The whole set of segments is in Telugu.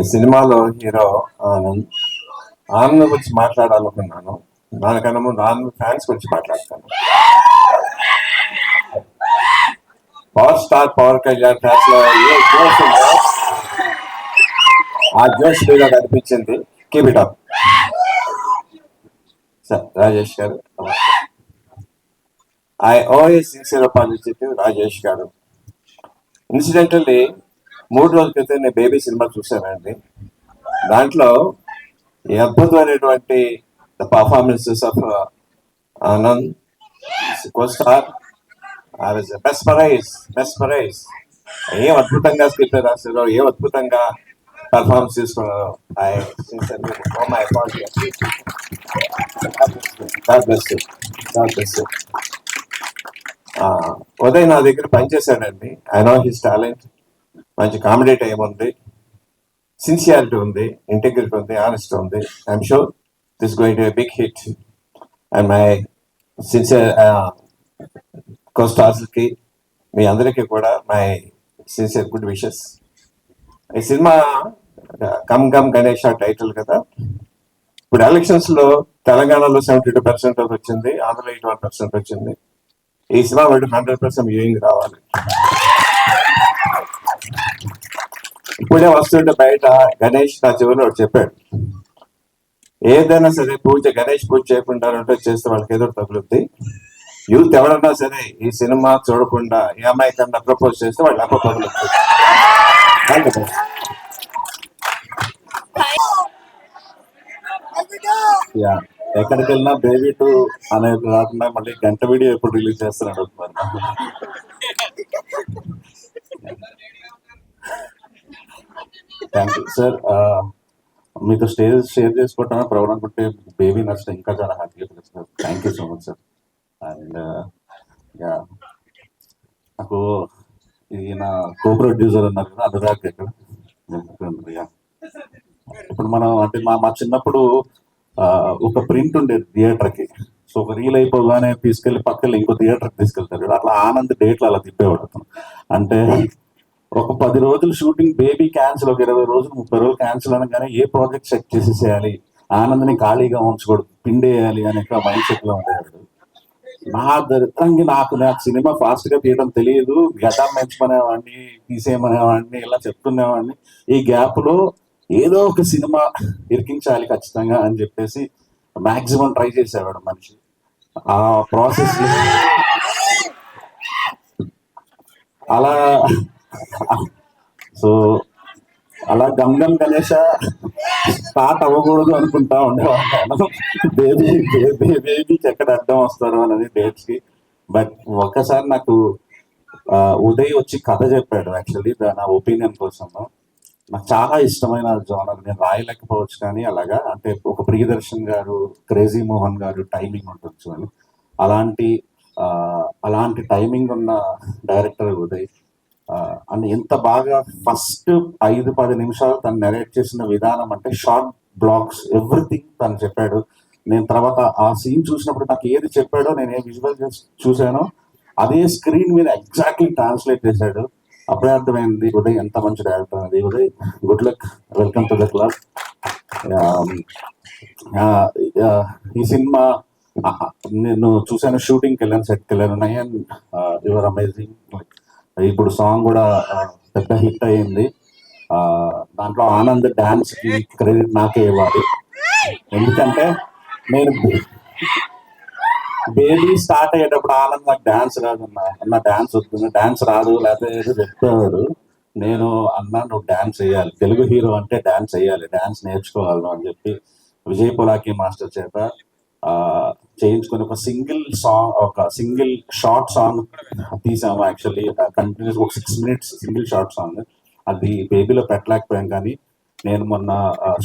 ఈ సినిమాలో హీరో ఆనంద్ ఆనంద్ గురించి మాట్లాడాలనుకున్నాను. దానికన్నా ముందు ఆనంద్ ఫ్యాన్స్ గురించి మాట్లాడతాను. పవర్ స్టార్ పవర్ కళ్యాణ్ ఫ్యాన్స్లో ఏ జోష్ ఉందో? ఆ జోష్ మీలో కనిపించింది keep it up sir Rajesh garu I owe sincere apology Rajesh garu. Incidentally మూడు రోజుల క్రితం నేను బేబీ సినిమా చూశానండి. దాంట్లో ఈ అద్భుతమైనటువంటి performances of Anand costar I was mesmerize mesmerize ఏం అద్భుతంగా స్క్రిప్ట్ రాశారో ఏం అద్భుతంగా పర్ఫార్మెన్స్ చేసుకున్నారో ఐ మై ఉదయ్ నా దగ్గర పనిచేశాడండి. I know his talent. మంచి కామెడీ టైం ఉంది సిన్సియారిటీ ఉంది ఇంటెగ్రిటీ ఉంది. ఆనెస్ట్ ఉంది I'm sure this going to big hit and my sincere కోస్టార్స్కి మీ అందరికీ కూడా మై సిన్సియర్ గుడ్ విషెస్ ఈ cinema uh, come come Ganesh title కదా? ఇప్పుడు ఎలక్షన్స్లో తెలంగాణలో సెవెంటీ టూ పర్సెంట్ వచ్చింది ఆంధ్రలో ఎయిటీ వన్ పర్సెంట్ వచ్చింది. ఈ సినిమా వాడు హండ్రెడ్ పర్సెంట్ వ్యూయింగ్ రావాలి. ఇప్పుడే వస్తుంటే బయట గణేష్ నా చివరిలో ఒకటి చెప్పాడు. ఏదైనా సరే పూజ గణేష్ పూజ చేయకుండా ఉంటే చేస్తే వాళ్ళకి ఏదో తగులుద్ది. యూత్ ఎవరన్నా సరే ఈ సినిమా చూడకుండా ఈ అమ్మాయి కన్నా ప్రపోజ్ చేస్తే వాళ్ళు అప్ప తగులుద్ది. యా ఎక్కడికి వెళ్ళినా బేబీ టూ అనేది రాకుండా మళ్ళీ గంట వీడియో ఎప్పుడు రిలీజ్ చేస్తున్నాడు థ్యాంక్ యూ సార్ మీతో స్టేజ్ షేర్ చేసుకోవటం ప్రౌడ్ అనుకుంటే బేబీ నచ్చితే ఇంకా చాలా హ్యాపీగా sir thank you so much sir and yeah నాకు నా కో ప్రొడ్యూసర్ అన్నారు కదా అనురాగ్ ఎక్కడ యా ఇప్పుడు మనం అంటే మా మా చిన్నప్పుడు ఒక ప్రింట్ ఉండేది థియేటర్కి. సో ఒక రీల్ అయిపోగానే తీసుకెళ్ళి పక్కన ఇంకో థియేటర్ తీసుకెళ్తారు అట్లా ఆనంద్ డేట్లు అలా తిప్పేవాడు అతను. అంటే ఒక పది రోజులు షూటింగ్ బేబీ క్యాన్సిల్ ఒక ఇరవై రోజులు ముప్పై రోజులు క్యాన్సిల్ అనగానే ఏ ప్రాజెక్ట్ సెట్ చేసేసేయాలి? ఆనందని ఖాళీగా ఉంచకూడదు పిండేయాలి అనే మైండ్ సెట్లో ఉండేవాడు. నా దరిద్రంగా నాకు నాకు సినిమా ఫాస్ట్గా తీయడం తెలియదు. గత మెచ్చుకునేవాడిని తీసేయమనేవాడిని ఇలా చెప్తునేవాడిని ఈ గ్యాప్లో ఏదో ఒక సినిమా ఇరికించాలి ఖచ్చితంగా అని చెప్పేసి మాక్సిమం ట్రై చేసేవాడు మనిషి. ఆ ప్రాసెస్ అలా సో అలా గమ్ గమ్ గణేష స్టార్ట్ అవ్వకూడదు అనుకుంటా ఉండేవాళ్ళు. బేబీ బేబీ బేబీకి ఎక్కడ అర్థం వస్తారు అనేది డేట్స్కి. బట్ ఒక్కసారి నాకు ఉదయ్ వచ్చి కథ చెప్పాడు యాక్చువల్లీ నా ఒపీనియన్ కోసం. నాకు చాలా ఇష్టమైన జోనర్ నేను రాయలేకపోవచ్చు కానీ అలాగా అంటే ఒక ప్రియదర్శన్ గారు క్రేజీ మోహన్ గారు టైమింగ్ ఉండొచ్చు అని. అలాంటి అలాంటి టైమింగ్ ఉన్న డైరెక్టర్ ఉదయ్. అండ్ ఎంత బాగా ఫస్ట్ ఐదు పది నిమిషాలు తను నెరేట్ చేసిన విధానం అంటే షార్ట్ బ్లాగ్స్ ఎవ్రీథింగ్ తను చెప్పాడు. నేను తర్వాత ఆ సీన్ చూసినప్పుడు నాకు ఏది చెప్పాడో నేను ఏ విజువల్ చూసానో అదే స్క్రీన్ మీద ఎగ్జాక్ట్లీ ట్రాన్స్లేట్ చేశాడు. అప్పుడే అర్థమైంది ఉదయ్ ఎంత మంచి డైరెక్టర్ అది Uday. Good luck welcome to the club ఈ సినిమా నేను చూశాను షూటింగ్కి వెళ్ళాను సెట్కి వెళ్ళాను. నయన్ యువర్ అమేజింగ్ ఇప్పుడు సాంగ్ కూడా పెద్ద హిట్ అయింది. ఆ, దాంట్లో ఆనంద్ డాన్స్కి క్రెడిట్ నాకే ఇవ్వాలి. ఎందుకంటే నేను బేబీ స్టార్ట్ అయ్యేటప్పుడు ఆనంద్ నాకు డాన్స్ రాదు అన్న డాన్స్ వస్తుంది డాన్స్ రాదు లేకపోతే ఏదో చెప్పేవాడు నేను అన్నా నువ్వు డాన్స్ వేయాలి తెలుగు హీరో అంటే డాన్స్ వేయాలి డాన్స్ నేర్చుకోవాలి అని చెప్పి విజయ్ పులాకి మాస్టర్ చేత ఆ, చేయించుకుని ఒక సింగిల్ సాంగ్ ఒక సింగిల్ షార్ట్ సాంగ్ తీసాము యాక్చువల్లీ. కంటిన్యూస్ ఒక six minutes single short song. అది బేబీలో పెట్టలేకపోయాం కానీ నేను మొన్న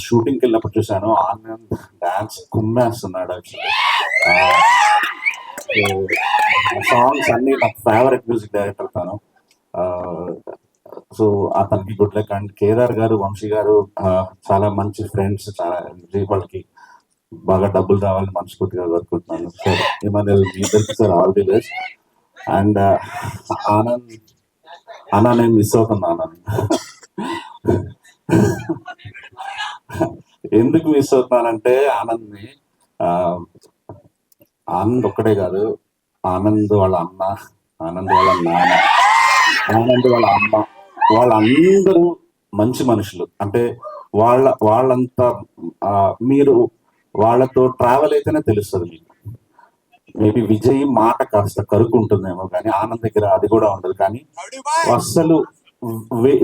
షూటింగ్కి వెళ్ళినప్పుడు చూశాను. ఆనంద్ డాన్స్ కుమ్మేస్తున్నాడు యాక్చువల్లీ సాంగ్స్ అన్ని నాకు ఫేవరెట్ మ్యూజిక్ డైరెక్టర్ తను. సో అతనికి good luck. And Kedar garu Vamsi garu చాలా మంచి ఫ్రెండ్స్ చాలా వాళ్ళకి బాగా డబ్బులు రావాలని మనస్ఫూర్తిగా కోరుకుంటున్నాను సార్ ఏమన్నా మీ ఇద్దరికి sir all the best and Anand అన్న నేను మిస్ అవుతున్నా ఆనంద్. అవుతున్నానంటే ఆనంద్ని ఆ, ఆనంద్ ఒక్కడే కాదు ఆనంద్ వాళ్ళ అన్న ఆనంద్ వాళ్ళ నాన్న ఆనంద్ వాళ్ళ అమ్మ వాళ్ళందరూ మంచి మనుషులు. అంటే వాళ్ళ వాళ్ళంతా మీరు వాళ్ళతో ట్రావెల్ అయితేనే తెలుస్తుంది మీకు. మేబీ విజయ్ మాట కాస్త కరుకు ఉంటుందేమో కానీ ఆనంద్ దగ్గర అది కూడా ఉండదు కానీ అసలు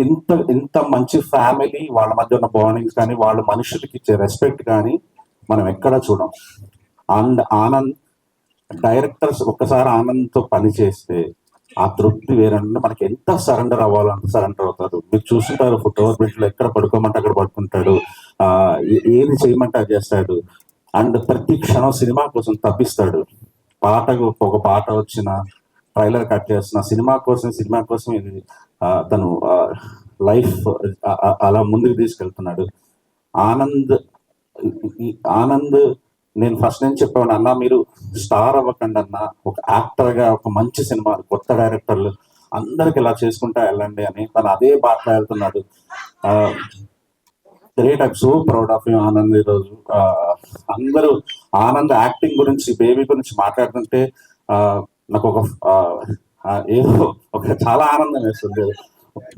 ఇంత ఇంత మంచి ఫ్యామిలీ వాళ్ళ మధ్య ఉన్న బాండింగ్స్ కానీ వాళ్ళ మనుషులకి ఇచ్చే రెస్పెక్ట్ కానీ మనం ఎక్కడ చూడం. అండ్ ఆనంద్ డైరెక్టర్స్ ఒక్కసారి ఆనంద్తో పని చేస్తే ఆ తృప్తి వేరంటే మనకి ఎంత సరెండర్ అవ్వాలో అంత సరెండర్ అవుతారు. మీరు చూస్తుంటారు ఫుట్లో ఎక్కడ పడుకోమంటే అక్కడ పడుకుంటాడు. ఆ ఏది చేయమంటే అది చేస్తాడు. అండ్ ప్రతి క్షణం సినిమా కోసం తప్పిస్తాడు. పాటకు ఒక పాట వచ్చిన ట్రైలర్ కట్ చేస్తున్న సినిమా కోసం సినిమా కోసం ఇది తను లైఫ్ అలా ముందుకు తీసుకెళ్తున్నాడు. ఆనంద్ ఆనంద్ నేను ఫస్ట్ నేను చెప్పాను అన్న మీరు స్టార్ అవ్వకండి అన్న ఒక యాక్టర్గా ఒక మంచి సినిమా కొత్త డైరెక్టర్లు అందరికి ఇలా చేసుకుంటా వెళ్ళండి అని తను అదే బాటలో వెళ్తున్నాడు. Great I'm so proud of you Anand ఈరోజు. అందరూ ఆనంద్ యాక్టింగ్ గురించి బేబీ గురించి మాట్లాడుతుంటే నాకు ఒక ఏదో ఒక చాలా ఆనందం వేస్తుంది.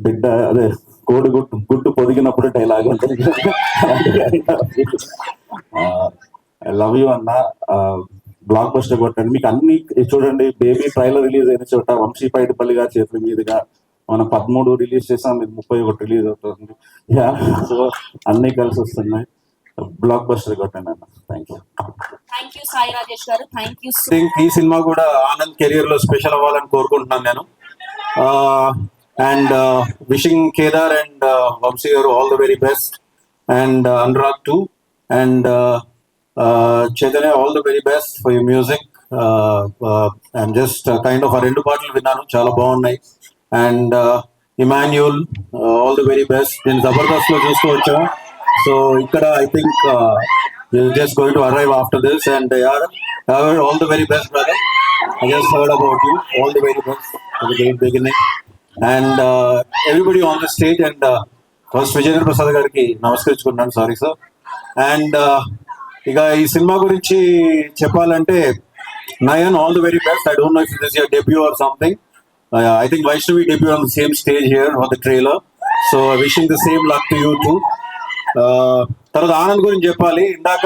బిడ్డ అదే కోడి గుట్టు గుట్టు పొదిగినప్పుడు డైలాగ్ ఉంటుంది. లవ్ యూ అన్న బ్లాక్ బస్టర్ కొట్టండి. మీకు అన్ని చూడండి బేబీ ట్రైలర్ రిలీజ్ అయిన చోట వంశీ పైడిపల్లిగా చేతుల మీదుగా మనం పదమూడు రిలీజ్ చేసాం ఇది ముప్పై ఒకటి రిలీజ్ అవుతుంది. యా సో అన్ని కలిసి వస్తున్నాయి. బ్లాక్ బస్టర్ కొట్టండి అన్న. Thank you thank you Sai Rajesh garu. Thank you ఈ సినిమా కూడా ఆనంద్ కెరియర్లో స్పెషల్ అవ్వాలని కోరుకుంటున్నాను నేను. And wishing Kedar and Vamsi garu all the very best and Anurag too and Chaitanya all the very best for you music and just kind of ah రెండు పాటలు విన్నాను. చాలా బాగున్నాయి. And Emmanuel all the very best నేను జబర్దస్త్లో చూస్తూ వచ్చాను సో ఇక్కడ I think just going to arrive after this and యార్ all the very best brother I just heard about you all the very best great beginning and everybody on the stage and first Vijayendra Prasad గారికి నమస్కరించుకున్నాను సారీ సార్ అండ్ ఇక ఈ సినిమా గురించి చెప్పాలంటే Nayan all the very best I don't know if this your debut or something I think Vaishnavi debut on same stage here on the trailer so wishing the same luck to you too తర్వాత ఆనంద్ గురించి చెప్పాలి. ఇందాక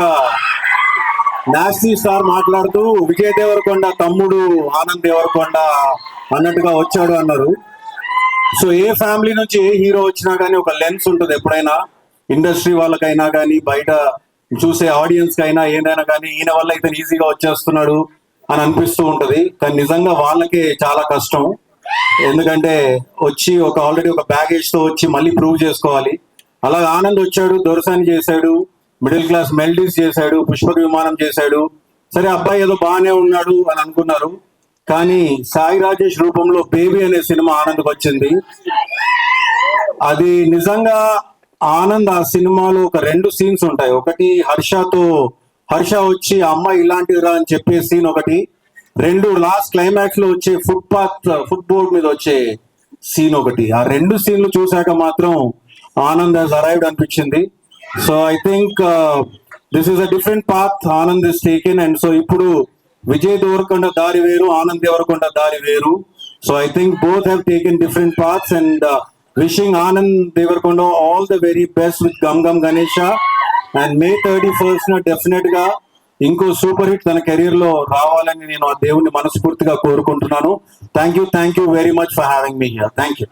నాస్టీ స్టార్ మాట్లాడుతూ విజయ్ దేవరకొండ తమ్ముడు ఆనంద్ దేవరకొండ అన్నట్టుగా వచ్చాడు అన్నారు. సో ఏ ఫ్యామిలీ నుంచి ఏ హీరో వచ్చినా కానీ ఒక లెన్స్ ఉంటుంది ఎప్పుడైనా. ఇండస్ట్రీ వాళ్ళకైనా కానీ బయట చూసే ఆడియన్స్ కైనా ఏదైనా కానీ ఈయన వల్ల ఇతను ఈజీగా వచ్చేస్తున్నాడు అని అనిపిస్తూ ఉంటది. కానీ నిజంగా వాళ్ళకే చాలా కష్టం. ఎందుకంటే వచ్చి ఒక ఆల్రెడీ ఒక బ్యాగేజ్తో వచ్చి మళ్ళీ ప్రూవ్ చేసుకోవాలి. అలా ఆనంద్ వచ్చాడు దొరసాని చేశాడు మిడిల్ క్లాస్ మెల్డీస్ చేశాడు పుష్పక విమానం చేశాడు. సరే అబ్బాయి ఏదో బాగానే ఉన్నాడు అని అనుకున్నారు. కానీ సాయి రాజేష్ రూపంలో బేబీ అనే సినిమా ఆనంద్కి వచ్చింది. అది నిజంగా ఆనంద్ ఆ సినిమాలో ఒక రెండు సీన్స్ ఉంటాయి. ఒకటి హర్షతో హర్ష వచ్చి అమ్మ ఇలాంటిదిరా అని చెప్పే సీన్ ఒకటి. రెండు లాస్ట్ క్లైమాక్స్లో వచ్చే ఫుట్ పాత్ ఫుట్ బోర్డ్ మీద వచ్చే సీన్ ఒకటి. ఆ రెండు సీన్లు చూశాక మాత్రం ఆనంద్ హాజ్ అరైవ్డ్ అనిపించింది. So I think this is a different path Anand is taken and so ఇప్పుడు విజయ్ దేవరకొండ దారి వేరు ఆనంద్ దేవరకొండ దారి వేరు. So I think both have taken different paths and wishing Anand Deverakonda all the very best with Gam Gam Ganesha and May thirty first డెఫినెట్గా ఇంకో సూపర్ హిట్ తన కెరీర్లో రావాలని నేను ఆ దేవుణ్ణి మనస్ఫూర్తిగా కోరుకుంటున్నాను. Thank you thank you very much for having me here thank you